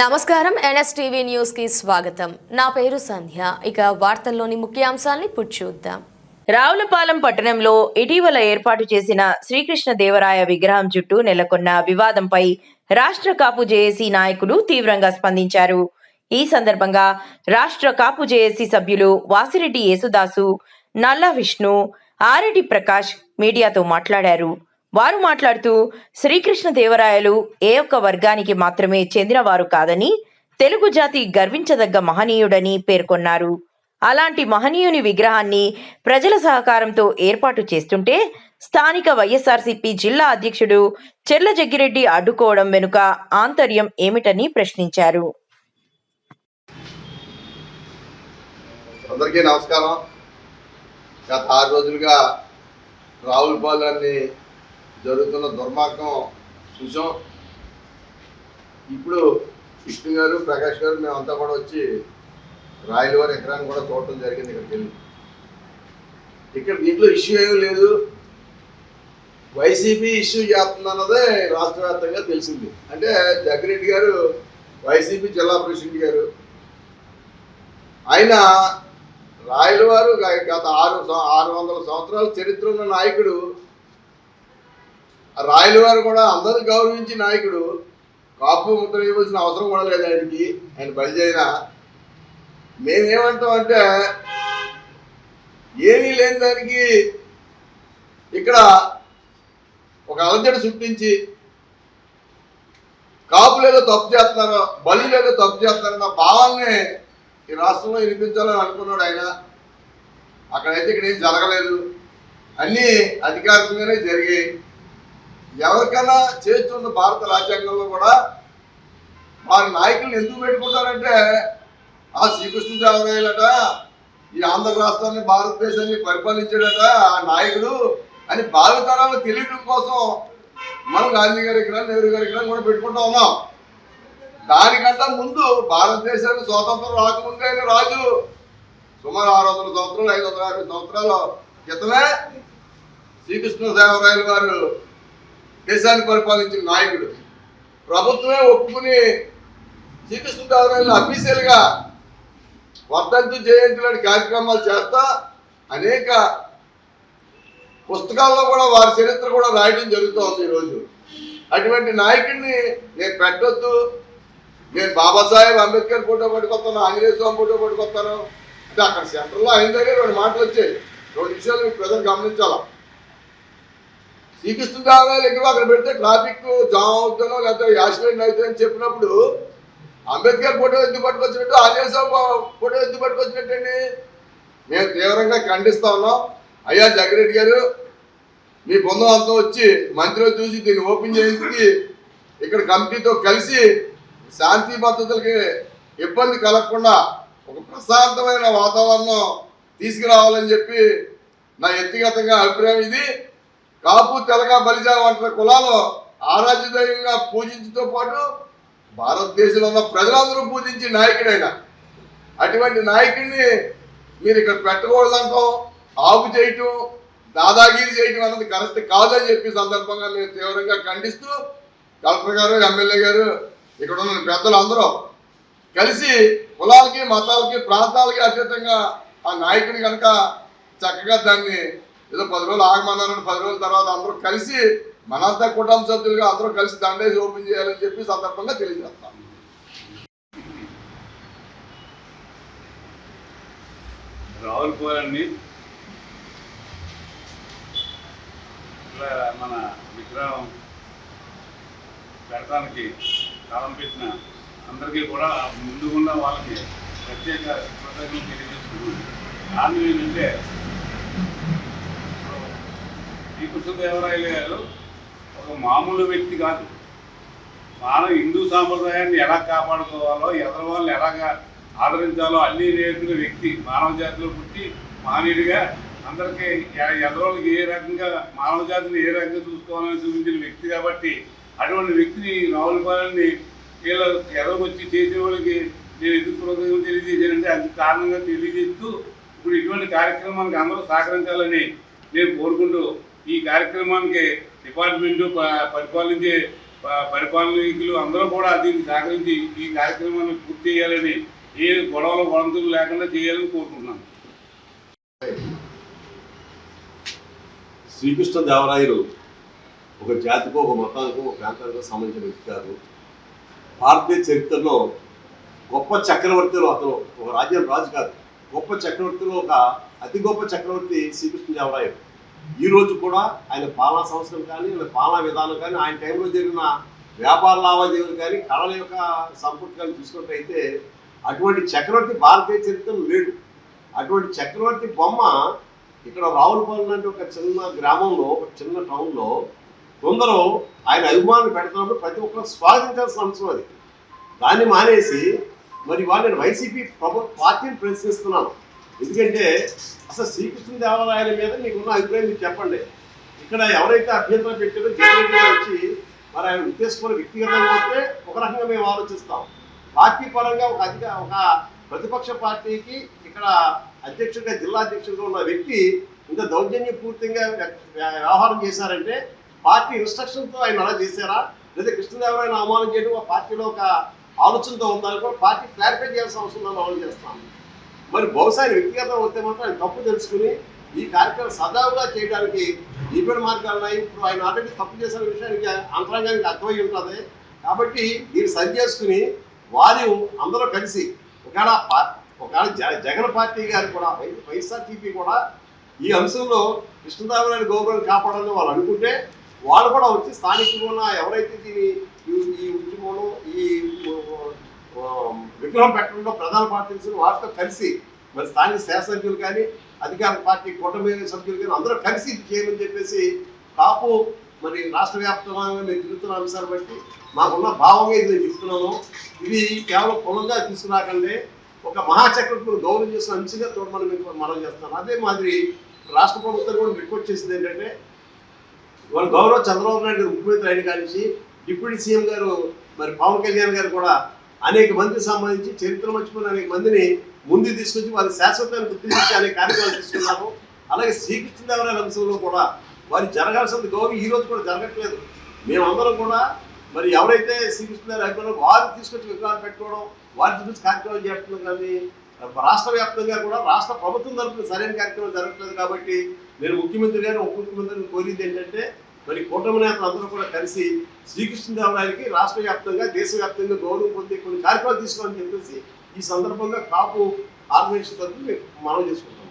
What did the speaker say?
నమస్కారం ఎన్ఎస్టీవీ న్యూస్కి స్వాగతం. నా పేరు సంధ్య. ఇక వార్తల్లోని ముఖ్యాంశాల్ని చూద్దాం. రావులపాలెం పట్టణంలో ఇటీవల ఏర్పాటు చేసిన శ్రీకృష్ణ దేవరాయ విగ్రహం చుట్టూ నెలకొన్న వివాదంపై రాష్ట్ర కాపు జేఏసీ నాయకులు తీవ్రంగా స్పందించారు. ఈ సందర్భంగా రాష్ట్ర కాపు జేఏసీ సభ్యులు వాసిరెడ్డి యేసుదాసు నల్ల విష్ణు ఆరెడ్డి ప్రకాష్ మీడియాతో మాట్లాడారు. వారు మాట్లాడుతూ శ్రీకృష్ణ దేవరాయలు ఏ ఒక్క వర్గానికి మాత్రమే చెందినవారు కాదని తెలుగు జాతి గర్వించదగ్గ మహనీయుడని పేర్కొన్నారు. అలాంటి మహనీయుని విగ్రహాన్ని ప్రజల సహకారంతో ఏర్పాటు చేస్తుంటే స్థానిక వైఎస్ఆర్సీపీ జిల్లా అధ్యక్షుడు చెర్ల జగ్గిరెడ్డి అడ్డుకోవడం వెనుక ఆంతర్యం ఏమిటని ప్రశ్నించారు. అందరికీ నమస్కారం. గత ఆరు రోజులుగా రావులపాలెన్ని జరుగుతున్న దుర్మార్గం చూసాం. ఇప్పుడు విష్ణు గారు ప్రకాష్ గారు మేమంతా కూడా వచ్చి రాయల వారి ఎకరాన్ని కూడా చూడటం జరిగింది ఇక్కడికి వెళ్ళి. ఇక్కడ దీంట్లో ఇష్యూ ఏమీ లేదు. వైసీపీ ఇష్యూ చేస్తుందన్నదే రాష్ట్ర వ్యాప్తంగా తెలిసింది. అంటే జగ్గిరెడ్డి గారు వైసీపీ జిల్లా ప్రెసిడెంట్ గారు ఆయన రాయలవారు గత ఆరు ఆరు వందల సంవత్సరాల చరిత్ర ఉన్న నాయకుడు ఆ రాయలవారు కూడా అందరిని గౌరవించి నాయకుడు. కాపు ముద్ర ఇవ్వాల్సిన అవసరం కూడా లేదు ఆయనకి. ఆయన బలిజైన మేమేమంటాం అంటే ఏమీ లేని దానికి ఇక్కడ ఒక అలజడి సృష్టించి కాపులేదో తప్పు చేస్తున్నారో బలిలేదో తప్పు చేస్తున్నారన్న భావాన్ని ఈ రాష్ట్రంలో వినిపించాలని అనుకున్నాడు ఆయన. అక్కడైతే ఇక్కడ ఏం జరగలేదు. అన్నీ అధికారికంగానే జరిగాయి. ఎవరికైనా చేస్తున్న భారత రాజ్యాంగంలో కూడా వారి నాయకులను ఎందుకు పెట్టుకుంటారంటే ఆ శ్రీకృష్ణదేవరాయలట ఈ ఆంధ్ర రాష్ట్రాన్ని భారతదేశాన్ని పరిపాలించాడట ఆ నాయకుడు అని బాలతరాలు తెలియడం కోసం మనం గాంధీ గారి ఇక్కడ నెహ్రూ గారి ఇక్కడ కూడా పెట్టుకుంటా ఉన్నాం. దానికంటే ముందు భారతదేశానికి స్వాతంత్రం రాకముందే రాజు సుమారు ఆరు వందల సంవత్సరాలు ఐదు వందల యాభై సంవత్సరాల క్రితమే శ్రీకృష్ణదేవరాయలు వారు దేశాన్ని పరిపాలించిన నాయకుడు. ప్రభుత్వమే ఒప్పుకుని శ్రీకృష్ణదేవరాయలు అఫీషియల్గా వర్ధంతు జయంతి లాంటి కార్యక్రమాలు చేస్తా అనేక పుస్తకాల్లో కూడా వారి చరిత్ర కూడా రాయడం జరుగుతోంది ఈరోజు. అటువంటి నాయకుడిని నేను పెట్టొద్దు. నేను బాబాసాహెబ్ అంబేద్కర్ ఫోటో పట్టుకొస్తాను ఆంజనేయ స్వామి ఫోటో పట్టుకొస్తాను. అంటే అక్కడ సెంటర్లో ఆయన దగ్గర రెండు మాటలు వచ్చాయి. రెండు విషయాలు మీకు ప్రజలు గమనించాలా? శ్రీకృష్ణదేవరాయలు ఎక్కువ అక్కడ పెడితే ట్రాఫిక్ జామ్ అవుతానో లేకపోతే యాక్సిడెంట్ అవుతుందని చెప్పినప్పుడు అంబేద్కర్ ఫోటో ఎందుకు పట్టుకొచ్చినట్టు ఆంజనేయ స్వామి ఫోటో ఎందుకు పట్టుకొచ్చినట్టండి? మేము తీవ్రంగా ఖండిస్తా ఉన్నాం. అయ్యా జగరెడ్డి గారు మీ బృందం అంతా వచ్చి మంత్రిలో చూసి దీన్ని ఓపెన్ చేయించి ఇక్కడ కమిటీతో కలిసి శాంతి భద్రతలకి ఇబ్బంది కలగకుండా ఒక ప్రశాంతమైన వాతావరణం తీసుకురావాలని చెప్పి నా వ్యక్తిగతంగా అభిప్రాయం ఇది. కాపు తెలగ బలిజా వంటి కులాలు ఆరాధ్యదయంగా పూజించతో పాటు భారతదేశంలో ఉన్న ప్రజలందరూ పూజించే నాయకుడైన. అటువంటి నాయకుడిని మీరు ఇక్కడ పెట్టకూడదంటాం ఆపు చేయటం దాదాగిరి చేయటం అన్నది కరెక్ట్ కాదని చెప్పి సందర్భంగా నేను తీవ్రంగా ఖండిస్తూ కలెక్టర్ గారు ఎమ్మెల్యే గారు ఇక్కడ ఉన్న పెద్దలు అందరూ కలిసి కులాలకి మతాలకి ప్రాంతాలకి అతీతంగా ఆ నాయకుని కనుక చక్కగా దాన్ని ఏదో పది రోజులు ఆగమన్నారని పది రోజుల తర్వాత అందరూ కలిసి మనంతా కుటుంబ సభ్యులుగా అందరూ కలిసి దండేసి ఓపెన్ చేయాలని చెప్పి సందర్భంగా తెలియజేస్తాం. రావులపోయాన్ని ఇట్లా మన విగ్రహం పెడతానికి కాలం పెట్టిన అందరికీ కూడా ముందుగున్న వాళ్ళకి ప్రత్యేక కృతజ్ఞతలు తెలియజేస్తున్నాను కారణం ఏంటంటే కృష్ణదేవరాయలు గారు ఒక మామూలు వ్యక్తి కాదు. మానవ హిందూ సాంప్రదాయాన్ని ఎలా కాపాడుకోవాలో ఎదరి వాళ్ళని ఎలాగా ఆదరించాలో అన్ని నేర్పిన వ్యక్తి మానవ జాతిలో పుట్టి మహనీయుడిగా అందరికీ ఎదరోళ్ళకి ఏ రకంగా మానవ జాతిని ఏ రకంగా చూసుకోవాలని చూపించిన వ్యక్తి కాబట్టి అటువంటి వ్యక్తిని రావులపాలెన్ని వీళ్ళ ఎదరొచ్చి చేసే వాళ్ళకి నేను ఎందుకు కృతజ్ఞతలు తెలియజేశానంటే అది కారణంగా తెలియజేస్తూ ఇప్పుడు ఇటువంటి కార్యక్రమానికి అందరూ సహకరించాలని నేను కోరుకుంటూ ఈ కార్యక్రమానికి డిపార్ట్మెంటు పరిపాలించే ప- అందరూ కూడా దీన్ని సహకరించి ఈ కార్యక్రమాన్ని పూర్తి చేయాలని ఏ గొడవలు గొడవలు లేకుండా చేయాలని కోరుకుంటున్నాను. శ్రీకృష్ణ దేవరాయలు ఒక జాతికో ఒక మతానికో ఒక ప్రాంతానికో సంబంధించిన వ్యక్తి కాదు. భారతీయ చరిత్రలో గొప్ప చక్రవర్తిలో అతను ఒక రాజ్యం రాజు కాదు. గొప్ప చక్రవర్తిలో ఒక అతి గొప్ప చక్రవర్తి శ్రీకృష్ణ దేవరాయలు. ఈరోజు కూడా ఆయన పాలనా సంవత్సరం కానీ ఆయన పాలనా విధానం కానీ ఆయన టైంలో జరిగిన వ్యాపార లావాదేవీలు కానీ కళల యొక్క సంపత్తి కానీ చూసుకున్నట్టయితే అటువంటి చక్రవర్తి భారతీయ చరిత్రలో లేడు. అటువంటి చక్రవర్తి బొమ్మ ఇక్కడ రావులపాలెం లాంటి ఒక చిన్న గ్రామంలో ఒక చిన్న టౌన్లో కొందరు ఆయన అభిమానులు పెడుతున్నప్పుడు ప్రతి ఒక్కరు స్వాగతించాల్సిన అంశం అది. దాన్ని మానేసి మరి వాళ్ళు నేను వైసీపీ ప్రభు పార్టీని ప్రశ్నిస్తున్నాను. ఎందుకంటే అసలు శ్రీకృష్ణ దేవాలయాల మీద మీకున్న అభిప్రాయం మీరు చెప్పండి. ఇక్కడ ఎవరైతే అభ్యంతరం పెట్టారో జగన్ వచ్చి మరి ఆయన ఉద్దేశపూర్వ వ్యక్తిగతంగా వస్తే ఒక రకంగా మేము ఆలోచిస్తాం. పార్టీ పరంగా ఒక అధిక ఒక ప్రతిపక్ష పార్టీకి ఇక్కడ అధ్యక్షుడిగా జిల్లా అధ్యక్షుడిగా ఉన్న వ్యక్తి ఇంత దౌర్జన్య పూర్తిగా వ్యవహారం చేశారంటే పార్టీ ఇన్స్ట్రక్షన్తో ఆయన అలా చేశారా? లేదా కృష్ణదేవరాయను అవమానం చేయడం ఒక పార్టీలో ఒక ఆలోచనతో ఉందని కూడా పార్టీ క్లారిఫై చేయాల్సిన అవసరం ఉందని మనం చేస్తాం మరి బహుశా ఆయన వ్యక్తిగతం వస్తే మాత్రం ఆయన తప్పు తెలుసుకుని ఈ కార్యక్రమం సజావుగా చేయడానికి ఈపెన్ మార్గాలు ఉన్నాయి. ఇప్పుడు ఆయన ఆల్రెడీ తప్పు చేసిన విషయానికి అంతరంగానికి అర్థమై ఉంటుంది. కాబట్టి దీన్ని సరి చేసుకుని వారు అందరూ కలిసి ఒకవేళ ఒకవేళ జ- జగన్ పార్టీ గారు కూడా వై- వైఎస్ఆర్టీపీ కూడా ఈ అంశంలో కృష్ణదేవరాయల గౌరవం కాపాడాలని వాళ్ళు అనుకుంటే వాళ్ళు కూడా వచ్చి స్థానికంగా ఉన్న ఎవరైతే దీని ఈ- ఉద్యమంలో ఈ విగ్రహం పెట్టడంలో ప్రధాన పార్టీలు వారితో కలిసి మరి స్థానిక శాసనసభ్యులు కానీ అధికార పార్టీ కూటమి సభ్యులు కానీ అందరూ కలిసి ఇది చేయమని చెప్పేసి కాపు మరి రాష్ట్ర వ్యాప్తంగా నేను తిరుగుతున్న అంశాలు బట్టి మాకున్న భావంగా ఇది నేను చెప్తున్నాను. ఇది కేవలం కులంగా తీసుకురాకండి. ఒక మహాచక్రవర్తిని గౌరవం చేసిన అంశంగా చూడమని మీకు మనం చేస్తున్నాను అదే మాదిరి రాష్ట్ర ప్రభుత్వం కూడా రిక్వెస్ట్ చేసింది ఏంటంటే వాళ్ళు గౌరవ చంద్రబాబు నాయుడు ముఖ్యమంత్రి అయిన కానించి డిప్యూటీ సీఎం గారు మరి పవన్ కళ్యాణ్ గారు కూడా అనేక మందికి సంబంధించి చరిత్ర మర్చిపోయిన అనేక మందిని ముందు తీసుకొచ్చి వారి శాశ్వతాన్ని గుర్తించి అనేక కార్యక్రమాలు తీసుకున్నాము. అలాగే శ్రీకృష్ణదేవరాయల అంశంలో కూడా వారి జరగాల్సిన గౌరవం ఈ రోజు కూడా జరగట్లేదు. మేమందరం కూడా మరి ఎవరైతే శ్రీకృష్ణదేవరాయ అభిమానులు వారు తీసుకొచ్చి విగ్రహాలు పెట్టుకోవడం వారి గురించి కార్యక్రమాలు చేస్తున్నాం కానీ రాష్ట్ర వ్యాప్తంగా కూడా రాష్ట్ర ప్రభుత్వం తరపున సరైన కార్యక్రమం జరగట్లేదు కాబట్టి నేను ముఖ్యమంత్రి గారు ఉప ముఖ్యమంత్రిని కోరింది ఏంటంటే మరి కూటమి నేతలు అందరూ కూడా కలిసి శ్రీకృష్ణదేవరాయలకి రాష్ట్ర వ్యాప్తంగా దేశవ్యాప్తంగా గౌరవం పొందే కొన్ని కార్యక్రమాలు తీసుకోవాలని చెప్పేసి ఈ సందర్భంగా కాపు ఆర్గనైజేషన్ తరఫున మేము మనం చేసుకుంటాం